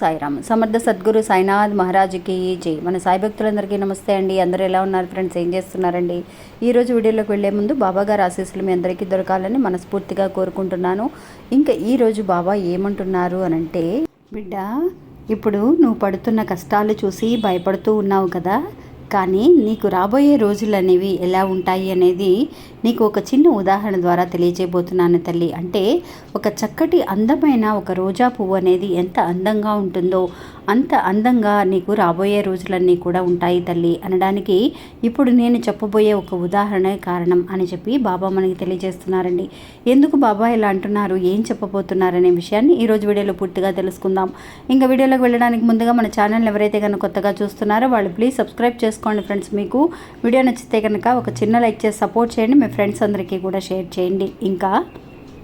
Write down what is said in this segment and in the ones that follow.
సాయిరామ్. సమర్థ సద్గురు సాయినాథ్ మహారాజుకి జై. మన సాయి భక్తులందరికీ నమస్తే అండి. అందరూ ఎలా ఉన్నారు ఫ్రెండ్స్? ఏం చేస్తున్నారండి? ఈరోజు వీడియోలోకి వెళ్ళే ముందు బాబా గారు ఆశీస్సులు మీ అందరికీ దొరకాలని మనస్ఫూర్తిగా కోరుకుంటున్నాను. ఇంకా ఈరోజు బాబా ఏమంటున్నారు అనంటే బిడ్డ ఇప్పుడు నువ్వు పడుతున్న కష్టాలు చూసి భయపడుతూ ఉన్నావు కదా. కానీ నీకు రాబోయే రోజులు అనేవి ఎలా ఉంటాయి? అనేది నీకు ఒక చిన్న ఉదాహరణ ద్వారా తెలియజేయబోతున్నాను తల్లి. అంటే ఒక చక్కటి అందమైన ఒక రోజా పువ్వు అనేది ఎంత అందంగా ఉంటుందో అంత అందంగా నీకు రాబోయే రోజులన్నీ కూడా ఉంటాయి తల్లి అనడానికి ఇప్పుడు నేను చెప్పబోయే ఒక ఉదాహరణ కారణం అని చెప్పి బాబా మనకి తెలియజేస్తున్నారండి. ఎందుకు బాబా ఇలా అంటున్నారు? ఏం చెప్పబోతున్నారనే విషయాన్ని ఈరోజు వీడియోలో పూర్తిగా తెలుసుకుందాం. ఇంకా వీడియోలోకి వెళ్ళడానికి ముందుగా మన ఛానల్ ఎవరైతే కనుక కొత్తగా చూస్తున్నారో వాళ్ళు ప్లీజ్ సబ్స్క్రైబ్ చేసుకోండి ఫ్రెండ్స్. మీకు వీడియో నచ్చితే కనుక ఒక చిన్న లైక్ చేసి సపోర్ట్ చేయండి. మీ ఫ్రెండ్స్ అందరికీ కూడా షేర్ చేయండి. ఇంకా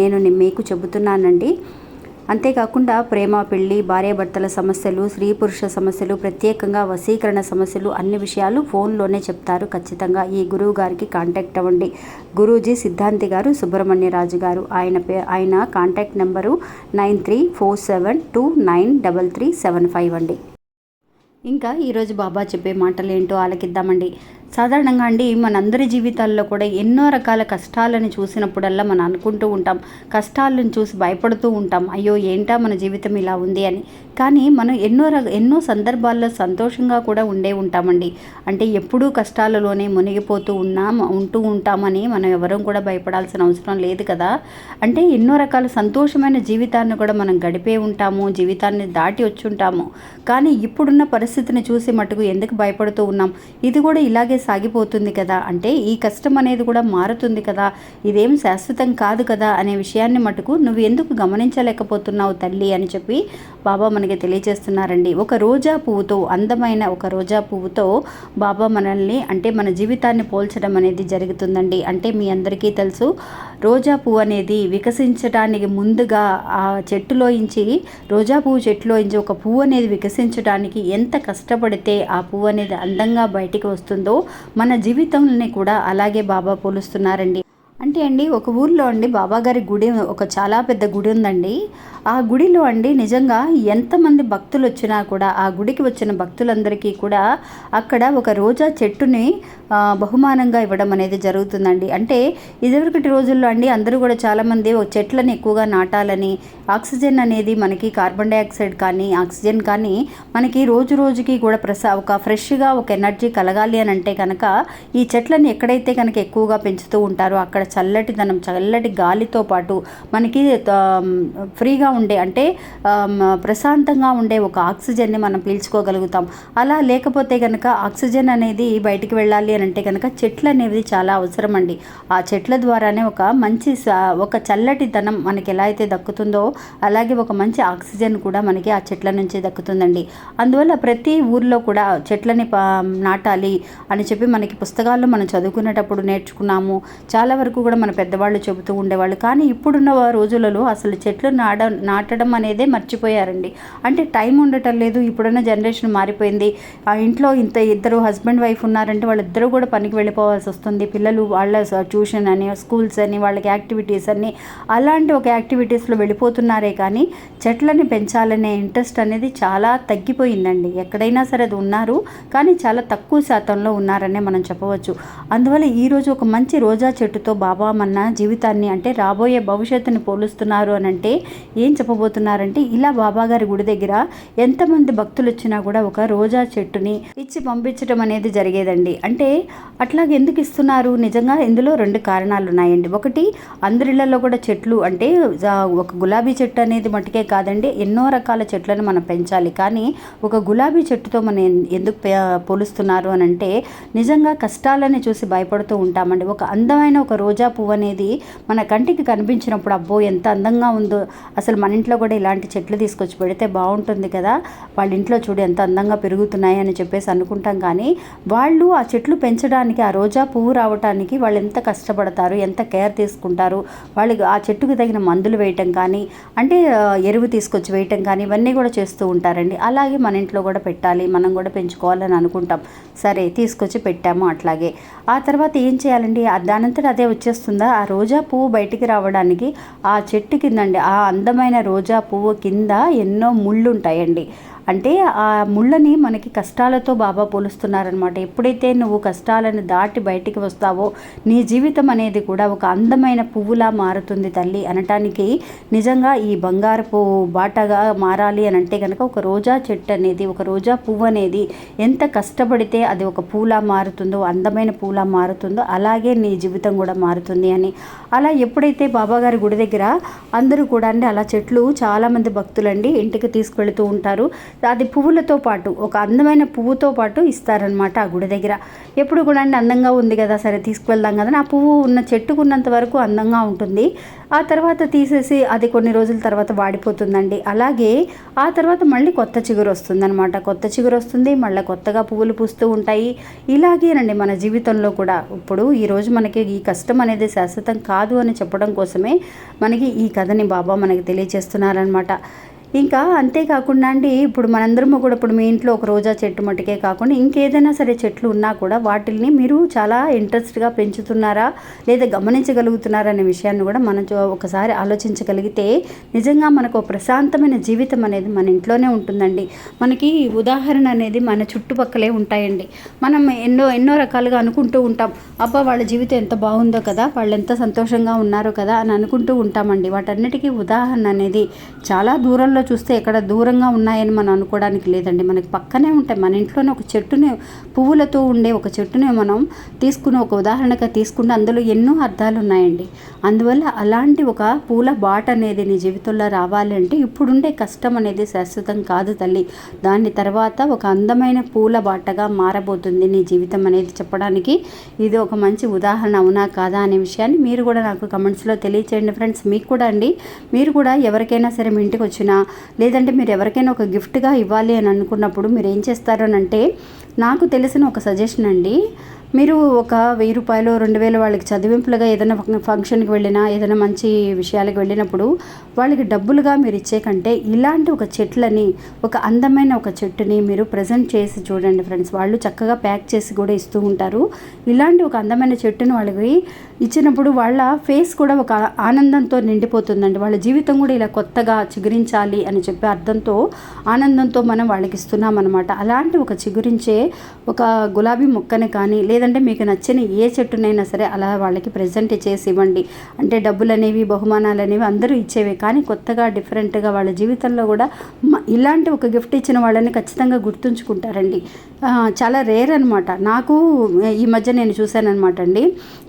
నేను మీకు చెబుతున్నానండి. అంతేకాకుండా ప్రేమ పెళ్ళి భార్యాభర్తల సమస్యలు స్త్రీ పురుష సమస్యలు ప్రత్యేకంగా వశీకరణ సమస్యలు అన్ని విషయాలు ఫోన్లోనే చెప్తారు ఖచ్చితంగా. ఈ గురువు గారికి కాంటాక్ట్ అవ్వండి. గురూజీ సిద్ధాంతి గారు సుబ్రహ్మణ్యరాజు గారు. ఆయన పే ఆయన contact number nine three four seven two nine double three seven five అండి. ఇంకా ఈరోజు బాబా చెప్పే మాటలు ఏంటో ఆలకిద్దామండి. సాధారణంగా అండి మనందరి జీవితాల్లో కూడా ఎన్నో రకాల కష్టాలను చూసినప్పుడల్లా మనం అనుకుంటూ ఉంటాం. కష్టాలను చూసి భయపడుతూ ఉంటాం. అయ్యో ఏంటా మన జీవితం ఇలా ఉంది అని. కానీ మనం ఎన్నో రక ఎన్నో సందర్భాల్లో సంతోషంగా కూడా ఉండే ఉంటామండి. అంటే ఎప్పుడూ కష్టాలలోనే మునిగిపోతూ ఉన్నాం ఉంటూ ఉంటామని మనం ఎవరూ కూడా భయపడాల్సిన అవసరం లేదు కదా. అంటే ఎన్నో రకాల సంతోషమైన జీవితాన్ని కూడా మనం గడిపే ఉంటాము జీవితాన్ని దాటి వచ్చి ఉంటాము. కానీ ఇప్పుడున్న పరిస్థితిని చూసి మటుకు ఎందుకు భయపడుతూ ఉన్నాం? ఇది కూడా ఇలాగే సాగిపోతుంది కదా. అంటే ఈ కష్టం అనేది కూడా మారుతుంది కదా. ఇదేం శాశ్వతం కాదు కదా అనే విషయాన్ని మటుకు నువ్వు ఎందుకు గమనించలేకపోతున్నావు తల్లి అని చెప్పి బాబా మనకి తెలియజేస్తున్నారండి. ఒక రోజా పువ్వుతో అందమైన ఒక రోజా పువ్వుతో బాబా మనల్ని అంటే మన జీవితాన్ని పోల్చడం అనేది జరుగుతుందండి. అంటే మీ అందరికీ తెలుసు రోజా పువ్వు అనేది వికసించడానికి ముందుగా ఆ చెట్టులోంచి రోజా పువ్వు చెట్టులోంచి ఒక పువ్వు అనేది వికసించడానికి ఎంత కష్టపడితే ఆ పువ్వు అనేది అందంగా బయటికి వస్తుందో మన జీవితంని కూడా అలాగే బాబా పోలుస్తున్నారండి. ఏంటి అండి? ఒక ఊర్లో అండి బాబాగారి గుడి ఒక చాలా పెద్ద గుడి ఉందండి. ఆ గుడిలో అండి నిజంగా ఎంతమంది భక్తులు వచ్చినా కూడా ఆ గుడికి వచ్చిన భక్తులందరికీ కూడా అక్కడ ఒక రోజా చెట్టుని బహుమానంగా ఇవ్వడం అనేది జరుగుతుందండి. అంటే ఇదివరకటి రోజుల్లో అండి అందరూ కూడా చాలామంది ఒక చెట్లను ఎక్కువగా నాటాలని ఆక్సిజన్ అనేది మనకి కార్బన్ డైఆక్సైడ్ కానీ ఆక్సిజన్ కానీ మనకి రోజు రోజుకి కూడా ప్రసా ఒక ఫ్రెష్గా ఒక ఎనర్జీ కలగాలి అని అంటే కనుక ఈ చెట్లను ఎక్కడైతే కనుక ఎక్కువగా పెంచుతూ ఉంటారో అక్కడ చల్లటిదనం చల్లటి గాలితో పాటు మనకి ఫ్రీగా ఉండే అంటే ప్రశాంతంగా ఉండే ఒక ఆక్సిజన్ని మనం పీల్చుకోగలుగుతాం. అలా లేకపోతే కనుక ఆక్సిజన్ అనేది బయటికి వెళ్ళాలి అని అంటే కనుక చెట్లు అనేవి చాలా అవసరం అండి. ఆ చెట్ల ద్వారానే ఒక మంచి ఒక చల్లటిదనం మనకి ఎలా అయితే దక్కుతుందో అలాగే ఒక మంచి ఆక్సిజన్ కూడా మనకి ఆ చెట్ల నుంచి దక్కుతుందండి. అందువల్ల ప్రతి ఊర్లో కూడా చెట్లని నాటాలి అని చెప్పి మనకి పుస్తకాల్లో మనం చదువుకునేటప్పుడు నేర్చుకున్నాము. చాలా వరకు కూడా మన పెద్దవాళ్ళు చెబుతూ ఉండేవాళ్ళు. కానీ ఇప్పుడున్న రోజులలో అసలు చెట్లు నాడ నాటడం అనేదే మర్చిపోయారండి. అంటే టైం ఉండటం లేదు ఇప్పుడున్న జనరేషన్ మారిపోయింది. ఆ ఇంట్లో ఇంత ఇద్దరు హస్బెండ్ వైఫ్ ఉన్నారంటే వాళ్ళిద్దరూ కూడా పనికి వెళ్ళిపోవాల్సి వస్తుంది. పిల్లలు వాళ్ళ ట్యూషన్ అని స్కూల్స్ అని వాళ్ళకి యాక్టివిటీస్ అని అలాంటి ఒక యాక్టివిటీస్లో వెళ్ళిపోతున్నారే కానీ చెట్లని పెంచాలనే ఇంట్రెస్ట్ అనేది చాలా తగ్గిపోయిందండి. ఎక్కడైనా సరే అది ఉన్నారు కానీ చాలా తక్కువ శాతంలో ఉన్నారనే మనం చెప్పవచ్చు. అందువల్ల ఈరోజు ఒక మంచి రోజా చెట్టుతో బాబా మన జీవితాన్ని అంటే రాబోయే భవిష్యత్తుని పోలుస్తున్నారు అని అంటే ఏం చెప్పబోతున్నారంటే ఇలా బాబాగారి గుడి దగ్గర ఎంతమంది భక్తులు వచ్చినా కూడా ఒక రోజా చెట్టుని ఇచ్చి పంపించడం అనేది జరిగేదండి. అంటే అట్లాగే ఎందుకు ఇస్తున్నారు? నిజంగా ఇందులో రెండు కారణాలు ఉన్నాయండి ఒకటి అందరిళ్ళలో కూడా చెట్లు అంటే ఒక గులాబీ చెట్టు అనేది మట్టుకే కాదండి ఎన్నో రకాల చెట్లను మనం పెంచాలి. కానీ ఒక గులాబీ చెట్టుతో మనం ఎందుకు పోలుస్తున్నారు అని అంటే నిజంగా కష్టాలని చూసి భయపడుతూ ఉంటామండి. ఒక అందమైన ఒక రోజా రోజా పువ్వు అనేది మన కంటికి కనిపించినప్పుడు అబ్బో ఎంత అందంగా ఉందో. అసలు మన ఇంట్లో కూడా ఇలాంటి చెట్లు తీసుకొచ్చి పెడితే బాగుంటుంది కదా. వాళ్ళ ఇంట్లో చూడు ఎంత అందంగా పెరుగుతున్నాయి అని చెప్పేసి అనుకుంటాం కానీ వాళ్ళు ఆ చెట్లు పెంచడానికి ఆ రోజా పువ్వు రావటానికి వాళ్ళు ఎంత కష్టపడతారు ఎంత కేర్ తీసుకుంటారు వాళ్ళకి ఆ చెట్టుకు తగిన మందులు వేయటం కానీ అంటే ఎరువు తీసుకొచ్చి వేయటం కానీ ఇవన్నీ కూడా చేస్తూ ఉంటారండి. అలాగే మన ఇంట్లో కూడా పెట్టాలి మనం కూడా పెంచుకోవాలని అనుకుంటాం. సరే తీసుకొచ్చి పెట్టాము అట్లాగే. ఆ తర్వాత ఏం చేయాలండి? దానంతటా అదే వచ్చేస్తుంది. ఆ రోజా పువ్వు బయటికి రావడానికి ఆ చెట్టు కిందండి ఆ అందమైన రోజా పువ్వు కింద ఎన్నో ముళ్ళు ఉంటాయండి అంటే ఆ ముళ్ళని మనకి కష్టాలతో బాబా పోలుస్తున్నారనమాట ఎప్పుడైతే నువ్వు కష్టాలను దాటి బయటికి వస్తావో నీ జీవితం అనేది కూడా ఒక అందమైన పువ్వులా మారుతుంది తల్లి. అనటానికి నిజంగా ఈ బంగారపు బాటగా మారాలి అని అంటే కనుక ఒక రోజా చెట్టు అనేది ఒక రోజా పువ్వు అనేది ఎంత కష్టపడితే అది ఒక పూలా మారుతుందో అందమైన పూలా మారుతుందో అలాగే నీ జీవితం కూడా మారుతుంది అని. అలా ఎప్పుడైతే బాబాగారి గుడి దగ్గర అందరూ కూడా అండి అలా చెట్లు చాలామంది భక్తులండి ఇంటికి తీసుకెళ్తూ ఉంటారు. అది పువ్వులతో పాటు ఒక అందమైన పువ్వుతో పాటు ఇస్తారనమాట ఆ గుడి దగ్గర. ఎప్పుడు కూడా అండి అందంగా ఉంది కదా సరే తీసుకువెళ్దాం కదా ఆ పువ్వు ఉన్న చెట్టుకున్నంత వరకు అందంగా ఉంటుంది. ఆ తర్వాత తీసేసి అది కొన్ని రోజుల తర్వాత వాడిపోతుందండి. అలాగే ఆ తర్వాత మళ్ళీ కొత్త చిగురు వస్తుందనమాట కొత్త చిగురు వస్తుంది మళ్ళీ కొత్తగా పువ్వులు పూస్తూ ఉంటాయి. ఇలాగేనండి మన జీవితంలో కూడా. ఇప్పుడు ఈరోజు మనకి ఈ కష్టం అనేది శాశ్వతం కాదు అని చెప్పడం కోసమే మనకి ఈ కథని బాబా మనకి తెలియజేస్తున్నారనమాట ఇంకా అంతేకాకుండా అండి ఇప్పుడు మనందరము కూడా ఇప్పుడు మీ ఇంట్లో ఒక రోజా చెట్టు మటుకే కాకుండా ఇంకేదైనా సరే చెట్లు ఉన్నా కూడా వాటిల్ని మీరు చాలా ఇంట్రెస్ట్గా పెంచుతున్నారా లేదా గమనించగలుగుతున్నారా అనే విషయాన్ని కూడా మనం ఒకసారి ఆలోచించగలిగితే నిజంగా మనకు ఒక ప్రశాంతమైన జీవితం అనేది మన ఇంట్లోనే ఉంటుందండి. మనకి ఉదాహరణ అనేది మన చుట్టుపక్కలే ఉంటాయండి. మనం ఎన్నో ఎన్నో రకాలుగా అనుకుంటూ ఉంటాం అబ్బా వాళ్ళ జీవితం ఎంత బాగుందో కదా వాళ్ళు ఎంత సంతోషంగా ఉన్నారో కదా అని అనుకుంటూ ఉంటామండి. వాటన్నిటికీ ఉదాహరణ అనేది చాలా దూరంలో చూస్తే ఎక్కడ దూరంగా ఉన్నాయని మనం అనుకోవడానికి లేదండి. మనకి పక్కనే ఉంటాయి మన ఇంట్లోనే ఒక చెట్టుని పువ్వులతో ఉండే ఒక చెట్టుని మనం తీసుకుని ఒక ఉదాహరణగా తీసుకుంటే అందులో ఎన్నో అర్థాలు ఉన్నాయండి. అందువల్ల అలాంటి ఒక పూల బాట అనేది నీ జీవితంలో రావాలి అంటే ఇప్పుడుండే కష్టం అనేది శాశ్వతం కాదు తల్లి. దాని తర్వాత ఒక అందమైన పూల బాటగా మారబోతుంది నీ జీవితం అనేది చెప్పడానికి. ఇది ఒక మంచి ఉదాహరణ అవునా కాదా అనే విషయాన్ని మీరు కూడా నాకు కమెంట్స్లో తెలియచేయండి. ఫ్రెండ్స్ మీకు కూడా అండి. మీరు కూడా ఎవరికైనా సరే మీ ఇంటికి వచ్చినా లేదంటే మీరు ఎవరికైనా ఒక గిఫ్ట్గా ఇవ్వాలి అని అనుకున్నప్పుడు మీరు ఏం చేస్తారు అని అంటే నాకు తెలిసిన ఒక సజెషన్ అండి. మీరు ఒక వెయ్యి రూపాయలు రెండు వేలు వాళ్ళకి చదివింపులుగా ఏదైనా ఫంక్షన్కి వెళ్ళినా ఏదైనా మంచి విషయాలకు వెళ్ళినప్పుడు వాళ్ళకి డబ్బులుగా మీరు ఇచ్చే కంటే ఇలాంటి ఒక చెట్లని ఒక అందమైన ఒక చెట్టుని మీరు ప్రజెంట్ చేసి చూడండి ఫ్రెండ్స్. వాళ్ళు చక్కగా ప్యాక్ చేసి కూడా ఇస్తూ ఉంటారు. ఇలాంటి ఒక అందమైన చెట్టుని వాళ్ళకి ఇచ్చినప్పుడు వాళ్ళ ఫేస్ కూడా ఒక ఆనందంతో నిండిపోతుందండి. వాళ్ళ జీవితం కూడా ఇలా కొత్తగా చిగురించాలి అని చెప్పే అర్థంతో ఆనందంతో మనం వాళ్ళకి ఇస్తున్నాం అనమాట అలాంటి ఒక చిగురించే ఒక గులాబీ మొక్కని కానీ లేదంటే మీకు నచ్చిన ఏ చెట్టునైనా సరే అలా వాళ్ళకి ప్రజెంట్ చేసి ఇవ్వండి అంటే డబ్బులు అనేవి బహుమానాలు అనేవి అందరూ ఇచ్చేవే. కానీ కొత్తగా డిఫరెంట్గా వాళ్ళ జీవితంలో కూడా ఇలాంటి ఒక గిఫ్ట్ ఇచ్చిన వాళ్ళని ఖచ్చితంగా గుర్తుంచుకుంటారండి. చాలా రేర్ అనమాట నాకు ఈ మధ్య నేను చూశానమాట అండి.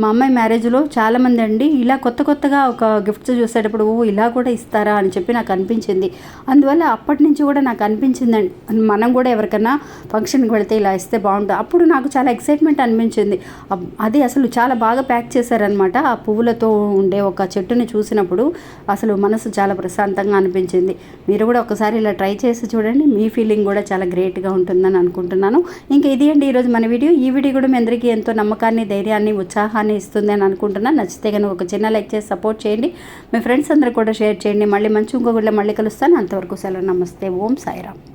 మా అమ్మాయి మ్యారేజ్లో చాలామంది అండి ఇలా కొత్త కొత్తగా ఒక గిఫ్ట్స్ చూసేటప్పుడు ఓ ఇలా కూడా ఇస్తారా? అని చెప్పి నాకు అనిపించింది. అందువల్ల అప్పటి నుంచి కూడా నాకు అనిపించిందండి. మనం కూడా ఎవరికైనా ఫంక్షన్కి వెళితే ఇలా ఇస్తే బాగుంటుంది అప్పుడు నాకు చాలా ఎక్సైట్మెంట్ అనిపించింది. అది అసలు చాలా బాగా ప్యాక్ చేశారనమాట ఆ పువ్వులతో ఉండే ఒక చెట్టుని చూసినప్పుడు అసలు మనసు చాలా ప్రశాంతంగా అనిపించింది. మీరు కూడా ఒకసారి ఇలా ట్రై చేసి చూడండి. మీ ఫీలింగ్ కూడా చాలా గ్రేట్గా ఉంటుందని అనుకుంటున్నాను. ఇంకా ఇది అండి ఈరోజు మన వీడియో. ఈ వీడియో కూడా మీ అందరికీ ఎంతో నమ్మకాన్ని ధైర్యాన్ని ఉత్సాహాన్ని ఇస్తుంది అని అనుకుంటున్నాను. నచ్చితే కనుక ఒక చిన్న లైక్ చేసి సపోర్ట్ చేయండి. మీ ఫ్రెండ్స్ అందరూ కూడా షేర్ చేయండి. మళ్ళీ మంచి ఇంకొకటి మళ్ళీ కలుస్తాను. అంతవరకు సెలవు. నమస్తే. ఓం సాయిరామ్.